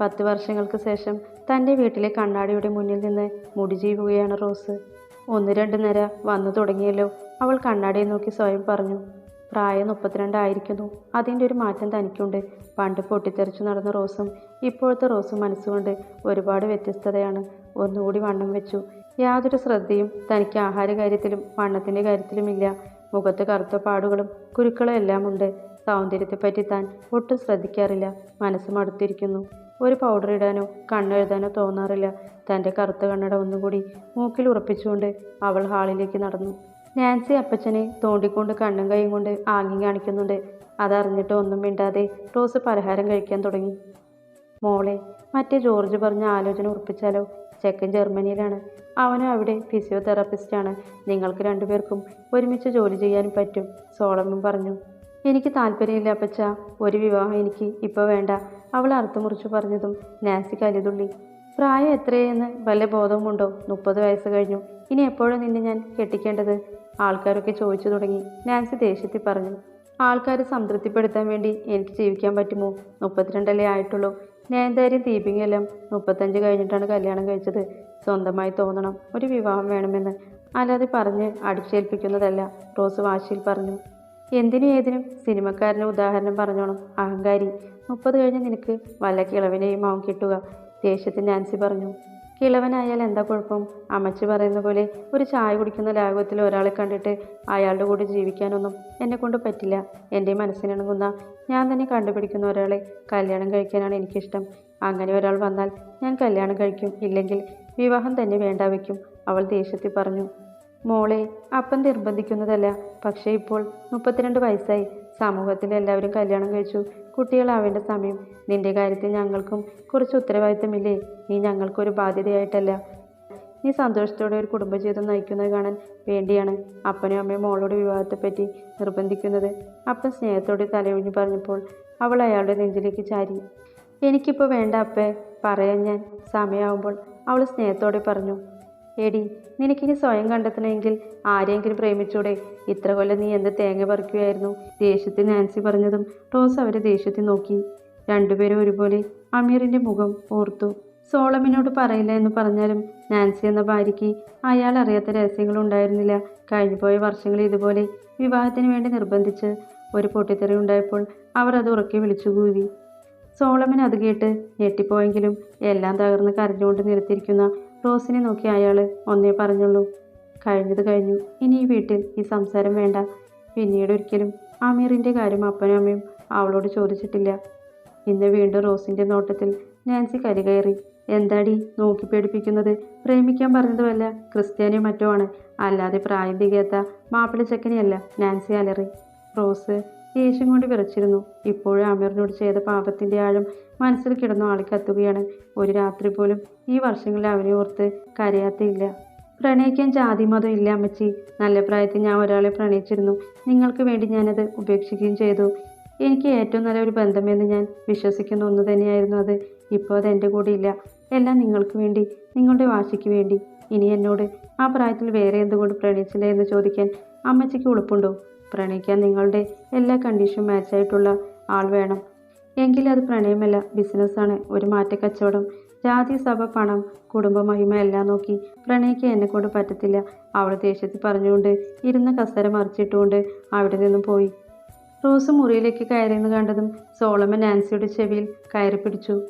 പത്ത് വർഷങ്ങൾക്ക് ശേഷം തന്റെ വീട്ടിലെ കണ്ണാടിയുടെ മുന്നിൽ നിന്ന് മുടി ജീവുകയാണ് റോസ്. ഒന്ന് രണ്ട് നേര വന്നു തുടങ്ങിയല്ലോ അവൾ കണ്ണാടിയെ നോക്കി സ്വയം പറഞ്ഞു. പ്രായം മുപ്പത്തിരണ്ടായിരിക്കുന്നു അതിന്റെ ഒരു മാറ്റം തനിക്കുണ്ട്. പണ്ട് പൊട്ടിത്തെറിച്ചു നടന്ന റോസും ഇപ്പോഴത്തെ റോസും മനസ്സുകൊണ്ട് ഒരുപാട് വ്യത്യസ്തതയാണ്. ഒന്നുകൂടി വണ്ണം വെച്ചു. യാതൊരു ശ്രദ്ധയും തനിക്ക് ആഹാര കാര്യത്തിലും വണ്ണത്തിന്റെ കാര്യത്തിലുമില്ല. മുഖത്ത് കറുത്ത പാടുകളും കുരുക്കളും എല്ലാം ഉണ്ട് സൗന്ദര്യത്തെപ്പറ്റി താൻ ഒട്ടും ശ്രദ്ധിക്കാറില്ല. മനസ്സും മടുത്തിരിക്കുന്നു. ഒരു പൗഡർ ഇടാനോ കണ്ണെഴുതാനോ തോന്നാറില്ല. തന്റെ കറുത്ത കണ്ണട ഒന്നുകൂടി മൂക്കിൽ ഉറപ്പിച്ചുകൊണ്ട് അവൾ ഹാളിലേക്ക് നടന്നു. നാൻസി അപ്പച്ചനെ തോണ്ടിക്കൊണ്ട് കണ്ണും കൈയും കൊണ്ട് ആംഗ്യം കാണിക്കുന്നുണ്ട്. അതറിഞ്ഞിട്ട് ഒന്നും മിണ്ടാതെ റോസ് പലഹാരം കഴിക്കാൻ തുടങ്ങി. മോളെ മറ്റേ ജോർജ് പറഞ്ഞ ആലോചന ഉറപ്പിച്ചാലോ? ചെക്കൻ ജർമ്മനിയിലാണ്. അവനും അവിടെ ഫിസിയോതെറാപ്പിസ്റ്റാണ് നിങ്ങൾക്ക് രണ്ടുപേർക്കും ഒരുമിച്ച് ജോലി ചെയ്യാനും പറ്റും സോളമൻ പറഞ്ഞു. എനിക്ക് താല്പര്യമില്ല അപ്പച്ച. ഒരു വിവാഹം എനിക്ക് ഇപ്പോൾ വേണ്ട. അവൾ അർത്ഥം മുറിച്ചു പറഞ്ഞതും നാസിക്ക് കലിതുള്ളി. പ്രായം എത്രയെന്ന് വല്ല ബോധവുമുണ്ടോ? മുപ്പത് വയസ്സ് കഴിഞ്ഞു. ഇനി എപ്പോഴും നിന്നെ ഞാൻ കെട്ടിക്കേണ്ടത്? ആൾക്കാരൊക്കെ ചോദിച്ചു തുടങ്ങി. നാൻസി ദേഷ്യത്തിൽ പറഞ്ഞു. ആൾക്കാരെ സംതൃപ്തിപ്പെടുത്താൻ വേണ്ടി എനിക്ക് ജീവിക്കാൻ പറ്റുമോ? മുപ്പത്തിരണ്ടല്ലേ ആയിട്ടുള്ളൂ. നയൻതാരും ദീപികയെല്ലാം മുപ്പത്തഞ്ച് കഴിഞ്ഞിട്ടാണ് കല്യാണം കഴിച്ചത്. സ്വന്തമായി തോന്നണം. ഒരു വിവാഹം വേണമെന്ന്. അല്ലാതെ പറഞ്ഞ് അടിച്ചേൽപ്പിക്കുന്നതല്ല. റോസ് വാശിയിൽ പറഞ്ഞു. എന്തിനും ഏതിനും സിനിമക്കാരന് ഉദാഹരണം പറഞ്ഞോണം. അഹങ്കാരി. മുപ്പത് കഴിഞ്ഞ് നിനക്ക് വല്ല കിളവിനെയും മാവും കിട്ടുക. ദേഷ്യത്തിൽ നാൻസി പറഞ്ഞു. കിളവനായാൽ എന്താ കുഴപ്പം? അമ്മച്ചി പറയുന്ന പോലെ ഒരു ചായ കുടിക്കുന്ന ലാഘവത്തിൽ ഒരാളെ കണ്ടിട്ട് അയാളുടെ കൂടെ ജീവിക്കാനൊന്നും എന്നെ കൊണ്ട് പറ്റില്ല. എന്റെ മനസ്സിനിണങ്ങുന്ന ഞാൻ തന്നെ കണ്ടുപിടിക്കുന്ന ഒരാളെ കല്യാണം കഴിക്കാനാണ് എനിക്കിഷ്ടം. അങ്ങനെ ഒരാൾ വന്നാൽ ഞാൻ കല്യാണം കഴിക്കും. ഇല്ലെങ്കിൽ വിവാഹം തന്നെ വേണ്ട വയ്ക്കും അവൾ ദേഷ്യത്തിൽ പറഞ്ഞു. മോളെ അപ്പം നിർബന്ധിക്കുന്നതല്ല. പക്ഷേ ഇപ്പോൾ മുപ്പത്തിരണ്ട് വയസ്സായി. സമൂഹത്തിൽ എല്ലാവരും കല്യാണം കഴിച്ചു. കുട്ടികളാവേണ്ട സമയം. നിന്റെ കാര്യത്തിൽ ഞങ്ങൾക്കും കുറച്ച് ഉത്തരവാദിത്തമില്ലേ? നീ ഞങ്ങൾക്കൊരു ബാധ്യതയായിട്ടല്ല. നീ സന്തോഷത്തോടെ ഒരു കുടുംബജീവിതം നയിക്കുന്നത് കാണാൻ വേണ്ടിയാണ് അപ്പനും അമ്മയും മോളോട് വിവാഹത്തെപ്പറ്റി നിർബന്ധിക്കുന്നത്. അപ്പൻ സ്നേഹത്തോടെ തലയൊഴിഞ്ഞു പറഞ്ഞപ്പോൾ അവൾ അയാളുടെ നെഞ്ചിലേക്ക് ചാരി. എനിക്കിപ്പോൾ വേണ്ട അപ്പേ പറയാൻ ഞാൻ സമയമാവുമ്പോൾ അവൾ സ്നേഹത്തോടെ പറഞ്ഞു. എടി നിനക്കിനി സ്വയം കണ്ടെത്തണമെങ്കിൽ ആരെങ്കിലും പ്രേമിച്ചൂടെ? ഇത്ര കൊല്ലം നീ എന്ത് തേങ്ങ പറിക്കുകയായിരുന്നു ദേഷ്യത്തിൽ നാൻസി പറഞ്ഞതും ടോസ് അവരെ ദേഷ്യത്തിൽ നോക്കി. രണ്ടുപേരും ഒരുപോലെ അമീറിന്റെ മുഖം ഓർത്തു. സോളമിനോട് പറയില്ല എന്ന് പറഞ്ഞാലും നാൻസി എന്ന ഭാര്യയ്ക്ക് അയാൾ അറിയാത്ത രഹസ്യങ്ങൾ ഉണ്ടായിരുന്നില്ല. കഴിഞ്ഞുപോയ വർഷങ്ങളിൽ ഇതുപോലെ വിവാഹത്തിന് വേണ്ടി നിർബന്ധിച്ച് ഒരു പൊട്ടിത്തെറി ഉണ്ടായപ്പോൾ അവർ അത് ഉറക്കെ വിളിച്ചു കൂവി. സോളമൻ അത് കേട്ട് ഞെട്ടിപ്പോയെങ്കിലും എല്ലാം തകർന്ന് കരഞ്ഞുകൊണ്ട് നിരത്തിയിരിക്കുന്ന റോസിനെ നോക്കി അയാൾ ഒന്നേ പറഞ്ഞുള്ളൂ. കഴിഞ്ഞത് കഴിഞ്ഞു. ഇനി ഈ വീട്ടിൽ ഈ സംസാരം വേണ്ട. പിന്നീട് ഒരിക്കലും അമീറിന്റെ കാര്യം അപ്പനും അമ്മയും അവളോട് ചോദിച്ചിട്ടില്ല. ഇന്ന് വീണ്ടും റോസിന്റെ നോട്ടത്തിൽ നാൻസി കരികയറി എന്താടി നോക്കി പേടിപ്പിക്കുന്നത്? പ്രേമിക്കാൻ പറഞ്ഞതുമല്ല ക്രിസ്ത്യാനി മറ്റോ ആണ്. അല്ലാതെ പ്രായം തികയാത്ത മാപ്പിള നാൻസി അലറി. റോസ് ദേഷ്യം കൊണ്ട് വിറച്ചിരുന്നു. ഇപ്പോഴും അമീറിനോട് ചെയ്ത പാപത്തിന്റെ ആഴം മനസ്സിൽ കിടന്നു ആളിക്കത്തുകയാണ് ഒരു രാത്രി പോലും ഈ വർഷങ്ങളിൽ അവനെ ഓർത്ത് കരയാത്തയില്ല. പ്രണയിക്കാൻ ജാതി മതം ഇല്ല അമ്മച്ചി. നല്ല പ്രായത്തിൽ ഞാൻ ഒരാളെ പ്രണയിച്ചിരുന്നു. നിങ്ങൾക്ക് വേണ്ടി ഞാനത് ഉപേക്ഷിക്കുകയും ചെയ്തു. എനിക്ക് ഏറ്റവും നല്ല ഒരു ബന്ധമെന്ന് ഞാൻ വിശ്വസിക്കുന്ന ഒന്ന് തന്നെയായിരുന്നു അത്. ഇപ്പോൾ അത് എന്റെ കൂടെ ഇല്ല. എല്ലാം നിങ്ങൾക്ക് വേണ്ടി നിങ്ങളുടെ വാശിക്ക് വേണ്ടി. ഇനി എന്നോട് ആ പ്രായത്തിൽ വേറെ എന്തുകൊണ്ട് പ്രണയിച്ചില്ല എന്ന് ചോദിക്കാൻ അമ്മച്ചിക്ക് ഉളുപ്പുണ്ടോ? പ്രണയിക്കാൻ നിങ്ങളുടെ എല്ലാ കണ്ടീഷനും മാച്ചായിട്ടുള്ള ആൾ വേണം. എങ്കിൽ അത് പ്രണയമല്ല. ബിസിനസ്സാണ്. ഒരു മാറ്റ കച്ചവടം ജാതി സഭ പണം കുടുംബ മഹിമ എല്ലാം നോക്കി പ്രണയിക്കാൻ എന്നെ കൊണ്ട് പറ്റത്തില്ല. അവൾ ദേഷ്യത്തിൽ പറഞ്ഞുകൊണ്ട് ഇരുന്ന കസര മറിച്ചിട്ടുകൊണ്ട് അവിടെ നിന്നും പോയി. റോസ് മുറിയിലേക്ക് കയറിയെന്ന് കണ്ടതും സോളമൻ നാൻസിയുടെ ചെവിയിൽ കയറി പിടിച്ചു.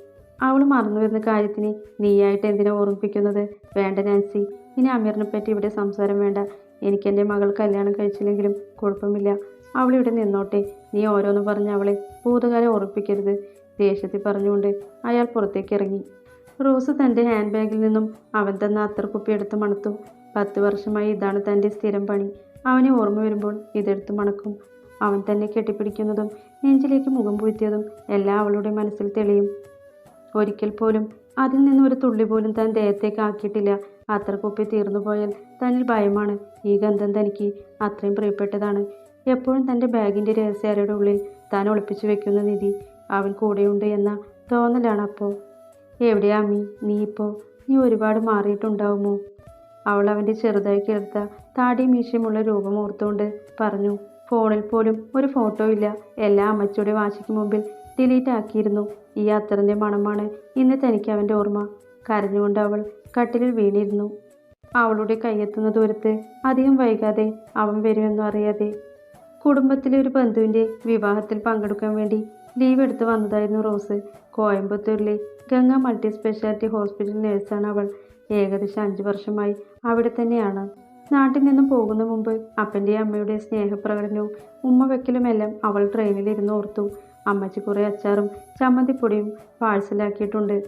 അവൾ മറന്നു വരുന്ന കാര്യത്തിന് നീയായിട്ട് എന്തിനാ ഓർമ്മിപ്പിക്കുന്നത്? വേണ്ട നാൻസി. ഇനി അമീറിനെ പറ്റി ഇവിടെ സംസാരം വേണ്ട. എനിക്ക് എന്റെ മകൾ കല്യാണം കഴിച്ചില്ലെങ്കിലും കുഴപ്പമില്ല. അവളിവിടെ നിന്നോട്ടെ. നീ ഓരോന്ന് പറഞ്ഞ് അവളെ ഭൂതകാലം ഉറപ്പിക്കരുത് ദേഷ്യത്തിൽ പറഞ്ഞുകൊണ്ട് അയാൾ പുറത്തേക്ക് ഇറങ്ങി. റോസ് തന്റെ ഹാൻഡ് ബാഗിൽ നിന്നും അവൻ തന്ന അത്തർക്കുപ്പി എടുത്ത് മണത്തു. പത്ത് വർഷമായി ഇതാണ് തന്റെ സ്ഥിരം പണി. അവനെ ഓർമ്മ വരുമ്പോൾ ഇതെടുത്ത് മണക്കും. അവൻ തന്നെ കെട്ടിപ്പിടിക്കുന്നതും നെഞ്ചിലേക്ക് മുഖം പൂഴ്ത്തിയതും എല്ലാം അവളുടെ മനസ്സിൽ തെളിയും. ഒരിക്കൽ പോലും അതിൽ നിന്ന് ഒരു തുള്ളി പോലും താൻ ദേഹത്തേക്ക് ആക്കിയിട്ടില്ല. അത്ര കുപ്പി തീർന്നു പോയാൽ തന്നിൽ ഭയമാണ്. ഈ ഗന്ധം തനിക്ക് അത്രയും പ്രിയപ്പെട്ടതാണ്. എപ്പോഴും തന്റെ ബാഗിന്റെ രഹസ്യാരയുടെ ഉള്ളിൽ താൻ ഒളിപ്പിച്ചു വെക്കുന്ന നിധി അവൻ കൂടെയുണ്ട് എന്ന തോന്നലാണ് അപ്പോൾ. എവിടെയാ അമ്മി? നീ ഇപ്പോൾ? നീ ഒരുപാട് മാറിയിട്ടുണ്ടാവുമോ? അവൾ അവന്റെ ചെറുതായി കേൾത്ത താടി മീശയുമുള്ള രൂപം ഓർത്തുകൊണ്ട് പറഞ്ഞു ഫോണിൽ പോലും ഒരു ഫോട്ടോ ഇല്ല. എല്ലാ അമ്മച്ചിയുടെ വാശിക്ക് മുമ്പിൽ ഡിലീറ്റ് ആക്കിയിരുന്നു. ഈ അത്തറിന്റെ മണമാണ് ഇന്ന് തനിക്ക് അവന്റെ ഓർമ്മ. കരഞ്ഞുകൊണ്ട് അവൾ കട്ടിലിൽ വീണിരുന്നു. അവളുടെ കൈയെത്തുന്ന ദൂരത്ത് അധികം വൈകാതെ അവൻ വരുമെന്നും അറിയാതെ കുടുംബത്തിലെ ഒരു ബന്ധുവിന്റെ വിവാഹത്തിൽ പങ്കെടുക്കാൻ വേണ്ടി ലീവ് എടുത്ത് വന്നതായിരുന്നു റോസ്. കോയമ്പത്തൂരിലെ ഗംഗ മൾട്ടി സ്പെഷ്യാലിറ്റി ഹോസ്പിറ്റൽ നേഴ്സാണ് അവൾ. ഏകദേശം അഞ്ച് വർഷമായി അവിടെ തന്നെയാണ്. നാട്ടിൽ നിന്നും പോകുന്ന മുമ്പ് അപ്പന്റെയും അമ്മയുടെ സ്നേഹപ്രകടനവും ഉമ്മ വെക്കലുമെല്ലാം അവൾ ട്രെയിനിലിരുന്ന് ഓർത്തു. അമ്മച്ചി കുറേ അച്ചാറും ചമ്മന്തിപ്പൊടിയും പാഴ്സലാക്കിയിട്ടുണ്ട്.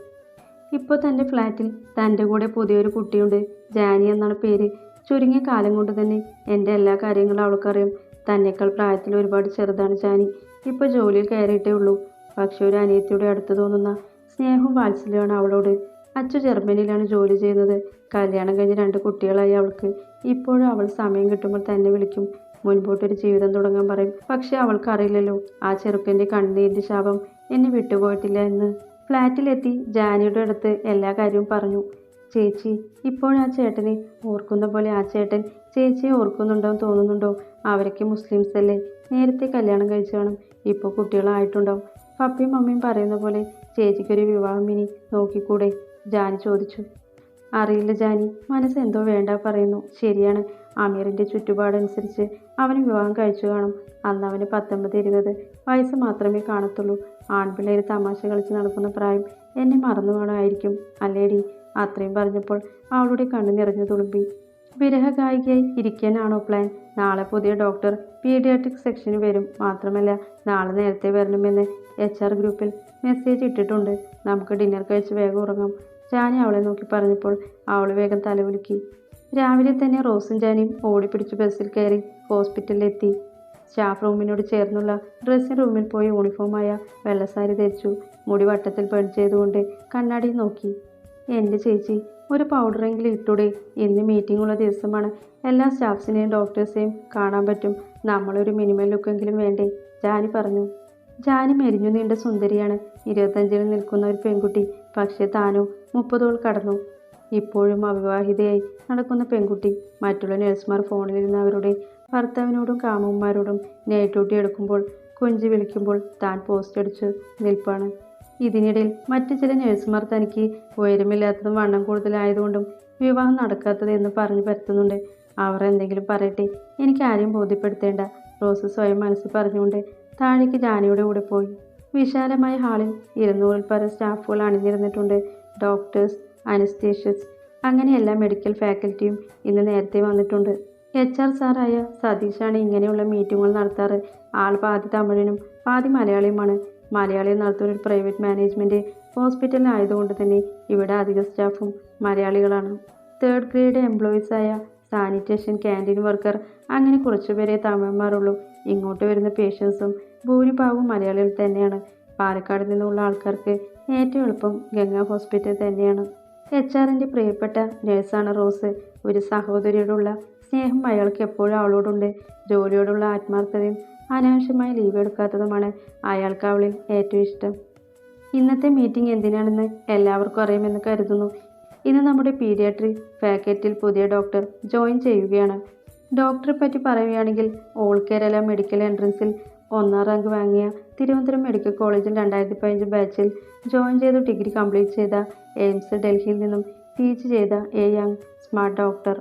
ഇപ്പോൾ തന്റെ ഫ്ലാറ്റിൽ തന്റെ കൂടെ പുതിയൊരു കുട്ടിയുണ്ട്. ജാനി എന്നാണ് പേര്. ചുരുങ്ങിയ കാലം കൊണ്ട് തന്നെ എന്റെ എല്ലാ കാര്യങ്ങളും അവൾക്കറിയാം. തന്നെക്കാൾ പ്രായത്തിൽ ഒരുപാട് ചെറുതാണ് ജാനി. ഇപ്പോൾ ജോലിയിൽ കയറിയിട്ടേ ഉള്ളൂ. പക്ഷേ ഒരു അനിയത്തിയുടെ അടുത്ത് തോന്നുന്ന സ്നേഹവും വാത്സല്യമാണ് അവളോട്. അച്ചു ജർമ്മനിയിലാണ് ജോലി ചെയ്യുന്നത്. കല്യാണം കഴിഞ്ഞ് രണ്ട് കുട്ടികളായി അവൾക്ക്. ഇപ്പോഴും അവൾ സമയം കിട്ടുമ്പോൾ തന്നെ വിളിക്കും. മുൻപോട്ടൊരു ജീവിതം തുടങ്ങാൻ പറയും. പക്ഷേ അവൾക്കറിയില്ലല്ലോ ആ ചെറുക്കന്റെ കണ്ണീരിന്റെ ശാപം എന്നെ വിട്ടുപോയിട്ടില്ല എന്ന്. ഫ്ലാറ്റിലെത്തി ജാനിയുടെ അടുത്ത് എല്ലാ കാര്യവും പറഞ്ഞു. ചേച്ചി ഇപ്പോഴും ആ ചേട്ടനെ ഓർക്കുന്ന പോലെ ആ ചേട്ടൻ ചേച്ചിയെ ഓർക്കുന്നുണ്ടോ എന്ന് തോന്നുന്നുണ്ടോ? അവരൊക്കെ മുസ്ലിംസ് അല്ലേ നേരത്തെ കല്യാണം കഴിച്ചു കാണും ഇപ്പോൾ കുട്ടികളായിട്ടുണ്ടാവും. പപ്പയും മമ്മിയും പറയുന്ന പോലെ ചേച്ചിക്കൊരു വിവാഹം ഇനി നോക്കിക്കൂടെ? ജാനി ചോദിച്ചു. അറിയില്ല ജാനി. മനസ്സ് എന്തോ വേണ്ട പറയുന്നു. ശരിയാണ്. അമീറിന്റെ ചുറ്റുപാടനുസരിച്ച് അവന് വിവാഹം കഴിച്ചു കാണും. അന്ന് അവന് പത്തൊമ്പത് ഇരുപത് വയസ്സ് മാത്രമേ കാണത്തുള്ളൂ. ആൺപിള്ളേർ തമാശ കളിച്ച് നടക്കുന്ന പ്രായം എന്നെ മറന്നു കാണുമായിരിക്കും അല്ലേടി? അത്രയും പറഞ്ഞപ്പോൾ അവളുടെ കണ്ണ് നിറഞ്ഞു തുളുമ്പി. വിരഹഗായികയായി ഇരിക്കാനാണോ പ്ലാൻ നാളെ പുതിയ ഡോക്ടർ പീഡിയാട്രിക് സെക്ഷന് വരും. മാത്രമല്ല നാളെ നേരത്തെ വരണമെന്ന് എച്ച് ആർ ഗ്രൂപ്പിൽ മെസ്സേജ് ഇട്ടിട്ടുണ്ട്. നമുക്ക് ഡിന്നർ കഴിച്ച് വേഗം ഉറങ്ങാം. ജാനി അവളെ നോക്കി പറഞ്ഞപ്പോൾ അവൾ വേഗം തലകുലുക്കി രാവിലെ തന്നെ റോസും ജാനിയും ഓടിപ്പിടിച്ച് ബസ്സിൽ കയറി ഹോസ്പിറ്റലിലെത്തി സ്റ്റാഫ് റൂമിനോട് ചേർന്നുള്ള ഡ്രസ്സിംഗ് റൂമിൽ പോയി യൂണിഫോമായ വെള്ളസാരി ധരിച്ചു. മുടി വട്ടത്തിൽ പെൺ ചെയ്തുകൊണ്ട് കണ്ണാടി നോക്കി. എന്റെ ചേച്ചി ഒരു പൗഡറെങ്കിലും ഇട്ടൂടെ. ഇന്ന് മീറ്റിംഗ് ഉള്ള ദിവസമാണ്. എല്ലാ സ്റ്റാഫ്സിനെയും ഡോക്ടേഴ്സെയും കാണാൻ പറ്റും. നമ്മളൊരു മിനിമം ലുക്കെങ്കിലും വേണ്ടേ? ജാനി പറഞ്ഞു. ജാനി മെരിഞ്ഞു നീണ്ട സുന്ദരിയാണ്. ഇരുപത്തഞ്ചിൽ നിൽക്കുന്ന ഒരു പെൺകുട്ടി. പക്ഷേ താനോ മുപ്പതോൾ കടന്നു. ഇപ്പോഴും അവിവാഹിതയായി നടക്കുന്ന പെൺകുട്ടി. മറ്റുള്ള നഴ്സുമാർ ഫോണിലിരുന്ന അവരുടെ ഭർത്താവിനോടും കാമന്മാരോടും നൈറ്റ് ഡ്യൂട്ടി എടുക്കുമ്പോൾ കൊഞ്ചി വിളിക്കുമ്പോൾ താൻ പോസ്റ്റ് അടിച്ച് നിൽപ്പാണ്. ഇതിനിടയിൽ മറ്റു ചില നഴ്സുമാർ തനിക്ക് ഉയരമില്ലാത്തതും വണ്ണം കൂടുതലായതുകൊണ്ടും വിവാഹം നടക്കാത്തത് എന്ന് പറഞ്ഞു പരത്തുന്നുണ്ട് അവർ എന്തെങ്കിലും പറയട്ടെ എനിക്ക് ആരെയും ബോധ്യപ്പെടുത്തേണ്ട. റോസ് സ്വയം മനസ്സിൽ പറഞ്ഞുകൊണ്ട് താഴേക്ക് ജാനിയുടെ കൂടെ പോയി. വിശാലമായ ഹാളിൽ ഇരുന്നൂറിൽ പരം സ്റ്റാഫുകൾ അണിഞ്ഞിരുന്നിട്ടുണ്ട് ഡോക്ടേഴ്സ് അനസ്തേഷ്യസ് അങ്ങനെ എല്ലാ മെഡിക്കൽ ഫാക്കൽറ്റിയും ഇന്ന് നേരത്തെ വന്നിട്ടുണ്ട്. എച്ച് ആർ സാറായ സതീഷാണ് ഇങ്ങനെയുള്ള മീറ്റിങ്ങുകൾ നടത്താറ്. ആൾ പാതി തമിഴിനും പാതി മലയാളിയുമാണ്. മലയാളികൾ നടത്തുന്ന ഒരു പ്രൈവറ്റ് മാനേജ്മെന്റ് ഹോസ്പിറ്റലിനായതുകൊണ്ട് തന്നെ ഇവിടെ അധിക സ്റ്റാഫും മലയാളികളാണ്. തേർഡ് ഗ്രേഡ് എംപ്ലോയീസായ സാനിറ്റേഷൻ ക്യാന്റീൻ വർക്കർ അങ്ങനെ കുറച്ചുപേരെ തമിഴന്മാരുള്ളൂ. ഇങ്ങോട്ട് വരുന്ന പേഷ്യൻസും ഭൂരിഭാഗവും മലയാളികൾ തന്നെയാണ്. പാലക്കാട് നിന്നുള്ള ആൾക്കാർക്ക് ഏറ്റവും എളുപ്പം ഗംഗാ ഹോസ്പിറ്റൽ തന്നെയാണ്. എച്ച് ആറിന്റെ പ്രിയപ്പെട്ട നഴ്സാണ് റോസ്. ഒരു സഹോദരിയോടുള്ള സ്നേഹം അയാൾക്ക് എപ്പോഴും അവളോടുണ്ട്. ജോലിയോടുള്ള ആത്മാർത്ഥതയും അനാവശ്യമായി ലീവ് എടുക്കാത്തതുമാണ് അയാൾക്ക് അവളിൽ ഏറ്റവും ഇഷ്ടം. ഇന്നത്തെ മീറ്റിംഗ് എന്തിനാണെന്ന് എല്ലാവർക്കും അറിയുമെന്ന് കരുതുന്നു. ഇന്ന് നമ്മുടെ പീഡിയാട്രിക് ഫാക്കറ്റിൽ പുതിയ ഡോക്ടർ ജോയിൻ ചെയ്യുകയാണ്. ഡോക്ടറെ പറ്റി പറയുകയാണെങ്കിൽ ഓൾ കേരള മെഡിക്കൽ എൻട്രൻസിൽ ഒന്നാം റാങ്ക് വാങ്ങിയ തിരുവനന്തപുരം മെഡിക്കൽ കോളേജിൽ രണ്ടായിരത്തി പതിനഞ്ച് ബാച്ചിൽ ജോയിൻ ചെയ്ത് ഡിഗ്രി കംപ്ലീറ്റ് ചെയ്ത എയിംസ് ഡൽഹിയിൽ നിന്നും പി ജി ചെയ്ത a young smart doctor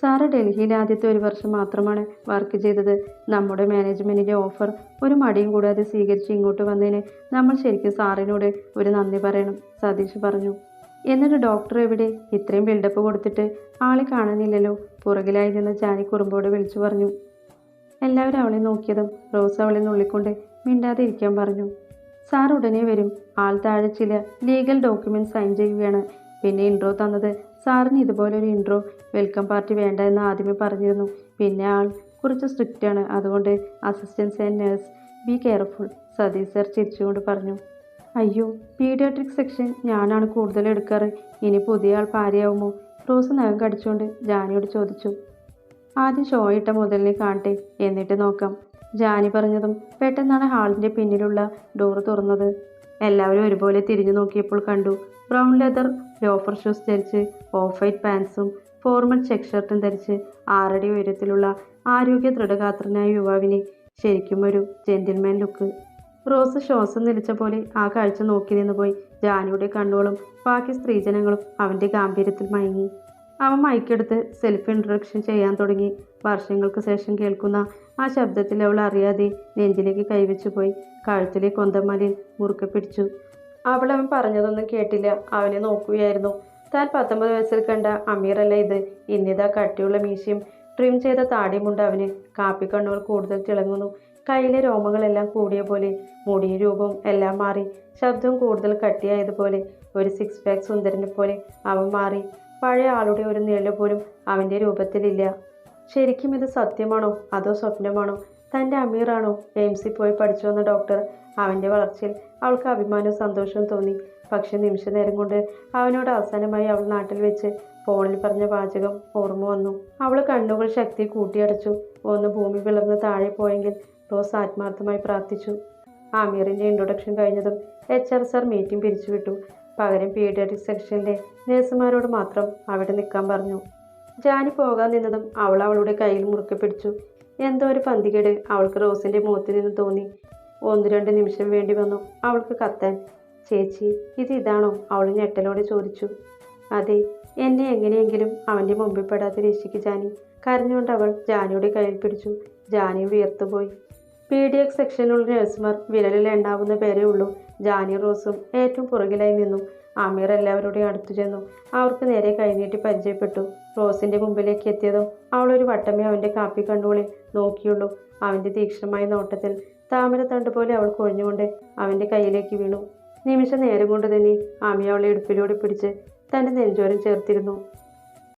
sir ഡൽഹിയിൽ ആദ്യത്തെ ഒരു വർഷം മാത്രമാണ് വർക്ക് ചെയ്തത്. നമ്മുടെ മാനേജ്മെന്റിന്റെ ഓഫർ ഒരു മടിയും കൂടാതെ സ്വീകരിച്ച് ഇങ്ങോട്ട് വന്നതിന് നമ്മൾ ശരിക്കും സാറിനോട് ഒരു നന്ദി പറയണം സതീഷ് പറഞ്ഞു. എന്നിട്ട് ഡോക്ടർ എവിടെ? ഇത്രയും ബിൽഡപ്പ് കൊടുത്തിട്ട് ആളെ കാണുന്നില്ലല്ലോ. പുറകിലായി നിന്ന് ജാനി കുറുമ്പോട് വിളിച്ചു പറഞ്ഞു. എല്ലാവരും അവളെ നോക്കിയതും റോസ് അവളെ നുള്ളിക്കൊണ്ട് മിണ്ടാതെ ഇരിക്കാൻ പറഞ്ഞു. സാർ ഉടനെ വരും. ആൾ താഴെ ചില ലീഗൽ ഡോക്യുമെന്റ് സൈൻ ചെയ്യുകയാണ്. പിന്നെ ഇൻട്രോ തന്നത് സാറിന് ഇതുപോലൊരു ഇൻട്രോ വെൽക്കം പാർട്ടി വേണ്ട എന്ന് ആദ്യമേ പറഞ്ഞിരുന്നു. പിന്നെ ആൾ കുറച്ച് സ്ട്രിക്റ്റ് ആണ്. അതുകൊണ്ട് assistance and nurse be careful Satheesh sir ചിരിച്ചുകൊണ്ട് പറഞ്ഞു. അയ്യോ പീഡിയാട്രിക് സെക്ഷൻ ഞാനാണ് കൂടുതൽ എടുക്കാറ്. ഇനി പുതിയ ആൾ ഭാര്യയാവുമോ? റോസ് നഖം കടിച്ചുകൊണ്ട് ജാനിയോട് ചോദിച്ചു. ആദ്യം ഷോ ഇട്ട മുതലിനെ കാണട്ടെ എന്നിട്ട് നോക്കാം. ജാനി പറഞ്ഞതും പെട്ടെന്നാണ് ഹാളിന്റെ പിന്നിലുള്ള ഡോറ് തുറന്നത്. എല്ലാവരും ഒരുപോലെ തിരിഞ്ഞു നോക്കിയപ്പോൾ കണ്ടു. ബ്രൗൺ ലെതർ ലോഫർ ഷൂസ് ധരിച്ച് ഓഫ് വൈറ്റ് പാൻസും ഫോർമൽ ചെക്ക് ഷർട്ടും ധരിച്ച് ആറടി ഉയരത്തിലുള്ള ആരോഗ്യ ദൃഢഗാത്രനായ യുവാവിനെ ശരിക്കും ഒരു ജെന്റിൽമാൻ ലുക്ക് റോസ് ശ്വാസം നിലച്ച പോലെ ആ കാഴ്ച നോക്കി നിന്ന് പോയി ജാനിയുടെ കണ്ണുകളും ബാക്കി സ്ത്രീജനങ്ങളും അവന്റെ ഗാംഭീര്യത്തിൽ മയങ്ങി. അവൻ മൈക്കെടുത്ത് സെൽഫ് ഇൻട്രൊഡക്ഷൻ ചെയ്യാൻ തുടങ്ങി. വർഷങ്ങൾക്ക് ശേഷം കേൾക്കുന്ന ആ ശബ്ദത്തിൽ അവൾ അറിയാതെ നെഞ്ചിലേക്ക് കൈവച്ചു പോയി. കഴുത്തിലെ കൊന്തമലിൽ മുറുക്കെ പിടിച്ചു. അവൾ അവൻ പറഞ്ഞതൊന്നും കേട്ടില്ല. അവനെ നോക്കുകയായിരുന്നു. താൻ പത്തൊമ്പത് വയസ്സിൽ കണ്ട അമീറല്ല ഇത്? ഇന്നിതാ കട്ടിയുള്ള മീശയും ട്രിം ചെയ്ത താടിയുമുണ്ട് അവന്. കാപ്പിക്കണ്ണുകൾ കൂടുതൽ തിളങ്ങുന്നു. കയ്യിലെ രോമങ്ങളെല്ലാം കൂടിയ പോലെ. മുടിയും രൂപവും എല്ലാം മാറി. ശബ്ദവും കൂടുതൽ കട്ടിയായതുപോലെ. ഒരു സിക്സ് പാക്ക് സുന്ദരനെ പോലെ അവൻ മാറി. പഴയ ആളുടെ ഒരു നിഴൽ പോലും അവന്റെ രൂപത്തിലില്ല. ശരിക്കും ഇത് സത്യമാണോ? അതോ സ്വപ്നമാണോ? തന്റെ അമീറാണോ? എയിംസിൽ പോയി പഠിച്ചു വന്ന ഡോക്ടർ അവന്റെ വളർച്ചയിൽ അവൾക്ക് അഭിമാനവും സന്തോഷവും തോന്നി. പക്ഷെ നിമിഷ നേരം കൊണ്ട് അവനോട് അവസാനമായി അവൾ നാട്ടിൽ വെച്ച് ഫോണിൽ പറഞ്ഞ വാചകം ഓർമ്മ വന്നു. അവൾ കണ്ണുകൾ ശക്തി കൂട്ടിയടച്ചു. ഒന്ന് ഭൂമി പിളർന്ന് താഴെ പോയെങ്കിൽ റോസ് ആത്മാർത്ഥമായി പ്രാർത്ഥിച്ചു. ആമീറിന്റെ ഇൻട്രൊഡക്ഷൻ കഴിഞ്ഞതും എച്ച് ആർ സാർ മീറ്റിംഗ് പിരിച്ചുവിട്ടു. പകരം പീഡിയാട്രിക് സെക്ഷനിലെ നേഴ്സുമാരോട് മാത്രം അവിടെ നിൽക്കാൻ പറഞ്ഞു. ജാനി പോകാൻ നിന്നതും അവൾ അവളുടെ കയ്യിൽ മുറുക്കെ പിടിച്ചു. എന്തോ ഒരു പന്തികേട് അവൾക്ക് റോസിന്റെ മുഖത്ത് നിന്ന് തോന്നി. ഒന്ന് രണ്ട് നിമിഷം വേണ്ടി വന്നു. അവൾക്ക് കത്താൻ ചേച്ചി ഇത് ഇതാണോ? അവൾ ഞെട്ടലോടെ ചോദിച്ചു. അതെ എന്നെ എങ്ങനെയെങ്കിലും അവന്റെ മുമ്പിൽ പെടാതെ രക്ഷിക്ക് ജാനി. കരഞ്ഞുകൊണ്ട് അവൾ ജാനിയുടെ കയ്യിൽ പിടിച്ചു. ജാനി വിയർത്തുപോയി പി ഡി എക്സ് സെക്ഷനിലുള്ള നഴ്സുമാർ വിരലിൽ എണ്ണാവുന്ന പേരേ ഉള്ളൂ. ജാനി റോസും ഏറ്റവും പുറകിലായി നിന്നു. ആമീർ എല്ലാവരുടെയും അടുത്തു ചെന്നു. അവർക്ക് നേരെ കൈനീട്ടി പരിചയപ്പെട്ടു. റോസിന്റെ മുമ്പിലേക്ക് എത്തിയതും? അവളൊരു വട്ടമേ അവന്റെ കാപ്പി കണ്ണുകളിൽ നോക്കിയുള്ളൂ. അവന്റെ തീക്ഷ്ണമായ നോട്ടത്തിൽ താമരത്തണ്ട് പോലെ അവൾ കൊഴിഞ്ഞുകൊണ്ട് അവന്റെ കയ്യിലേക്ക് വീണു. നിമിഷ നേരം കൊണ്ട് തന്നെ ആമി അവളെ ഇടുപ്പിലൂടെ പിടിച്ച് തന്റെ നെഞ്ചോരം ചേർത്തിരുന്നു.